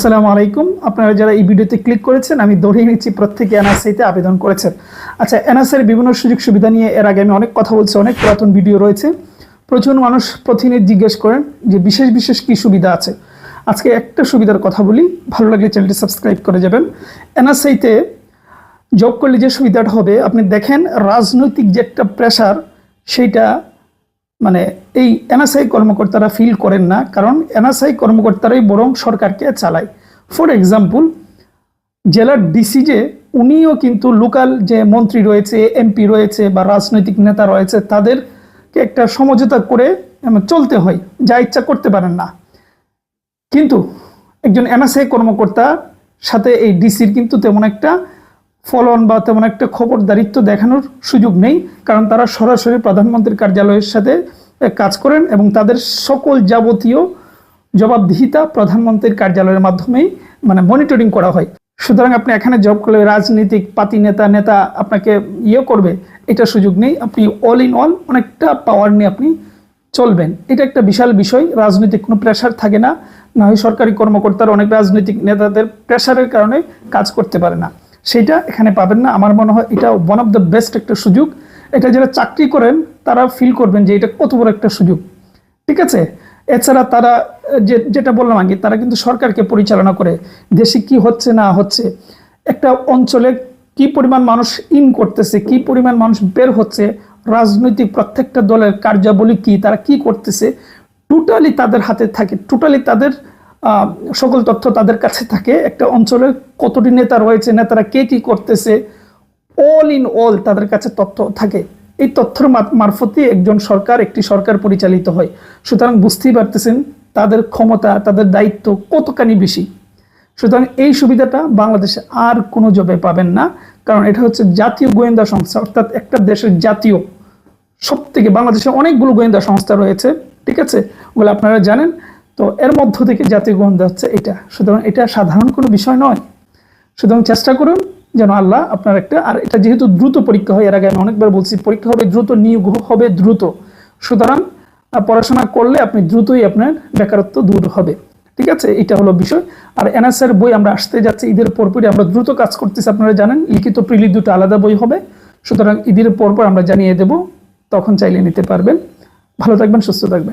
আসসালামু আলাইকুম। আপনারা যারা এই ভিডিওতে ক্লিক করেছেন, আমি ধরিয়ে নিচ্ছি প্রত্যেকে এনআরসিতে আবেদন করেছেন। আচ্ছা এনআরসির বিভিন্ন সুযোগ সুবিধা নিয়ে এর আগে আমি অনেক কথা বলছি, অনেক পুরাতন ভিডিও রয়েছে। প্রচুর মানুষ প্রতিনিধি জিজ্ঞেস করেন যে বিশেষ বিশেষ কি সুবিধা আছে। আজকে একটা সুবিধার কথা বলি, ভালো লাগলে চ্যানেলটি সাবস্ক্রাইব করে যাবেন। এনআরসিতে জব করলে যে সুবিধাটা হবে, আপনি দেখেন রাজনৈতিক যে একটা প্রেশার সেইটা মানে এই এনএসআই কর্মকর্তারা ফিল করেন না, কারণ এনএসআই কর্মকর্তারাই বরং সরকারকে চালায়। ফর এক্সাম্পল জেলার ডিসি যে, উনিও কিন্তু লোকাল যে মন্ত্রী রয়েছে এমপি রয়েছে বা রাজনৈতিক নেতা রয়েছে, তাদেরকে একটা সমঝোতা করে চলতে হয়, যা ইচ্ছা করতে পারেন না। কিন্তু একজন এনএসআই কর্মকর্তার সাথে এই ডিসির কিন্তু তেমন একটা ফলন বা তেমন একটা খবরদারিত্ব দেখানোর সুযোগ নেই, কারণ তারা সরাসরি প্রধানমন্ত্রীর কার্যালয়ের সাথে কাজ করেন এবং তাদের সকল যাবতীয় জবাবদিহিতা প্রধানমন্ত্রীর কার্যালয়ের মাধ্যমেই মানে মনিটরিং করা হয়। সুতরাং আপনি এখানে জব করলে রাজনীতিক পাতি নেতা নেতা আপনাকে ইয়ে করবে, এটা সুযোগ নেই। আপনি অল ইন অল অনেকটা পাওয়ার নিয়ে আপনি চলবেন। এটা একটা বিশাল বিষয়, রাজনৈতিক কোনো প্রেশার থাকে না। না হয় সরকারি কর্মকর্তার অনেক রাজনৈতিক নেতাদের প্রেশারের কারণে কাজ করতে পারে না। সেটা এখানে পাবেন না। আমার মনে হয় এটা ওয়ান অফ দ্য বেস্ট একটা সুযোগ। এটা যারা চাকরি করেন, তারা ফিল করবেন যে এটা কত বড় একটা সুযোগ। ঠিক আছে? এছাড়া তারা, যে, যেটা বললাম আগে, তারা কিন্তু সরকারকে পরিচালনা করে। দেশে কি হচ্ছে, না হচ্ছে। একটা অঞ্চলে কি পরিমাণ মানুষ ইন করতেছে, কি পরিমাণ মানুষ বের হচ্ছে, রাজনৈতিক প্রত্যেকটা দলের কার্যাবলী কি, তারা কি করতেছে টোটালি তাদের হাতে থাকে। টোটালি তাদের সকল তথ্য তাদের কাছে থাকে। একটা অঞ্চলের কতটি নেতা রয়েছে, নেতারা কে কি করতেছে অল ইন অল তাদের কাছে তথ্য থাকে। এই তথ্যের মারফতে একজন সরকার, একটি সরকার পরিচালিত হয়। সুতরাং বুঝতেই পারতেছেন তাদের ক্ষমতা, তাদের দায়িত্ব কতখানি বেশি। সুতরাং এই সুবিধাটা বাংলাদেশে আর কোনো জবে পাবেন না, কারণ এটা হচ্ছে জাতীয় গোয়েন্দা সংস্থা, অর্থাৎ একটা দেশের জাতীয় সব থেকে বাংলাদেশে অনেকগুলো গোয়েন্দা সংস্থা রয়েছে। ঠিক আছে? ওগুলো আপনারা জানেন। তো এর মধ্য থেকে জাতীয় গোয়েন্দা হচ্ছে এটা। সুতরাং এটা সাধারণ কোনো বিষয় নয়। সুতরাং চেষ্টা করুন যেন আল্লাহ আপনার একটা, আর এটা যেহেতু দ্রুত পরীক্ষা হয়, এর আগে আমি অনেকবার বলছি, পরীক্ষা হবে দ্রুত, নিয়োগ হবে দ্রুত। সুতরাং পড়াশোনা করলে আপনি দ্রুতই আপনার বেকারত্ব দূর হবে। ঠিক আছে? এটা হলো বিষয়। আর এনএসএর বই আমরা আসতে যাচ্ছি, ঈদের পরপরই আমরা দ্রুত কাজ করতেছি, আপনারা জানেন, লিখিত প্রিলি দুটো আলাদা বই হবে। সুতরাং ঈদের পরপর আমরা জানিয়ে দেব, তখন চাইলে নিতে পারবেন। ভালো থাকবেন, সুস্থ থাকবেন।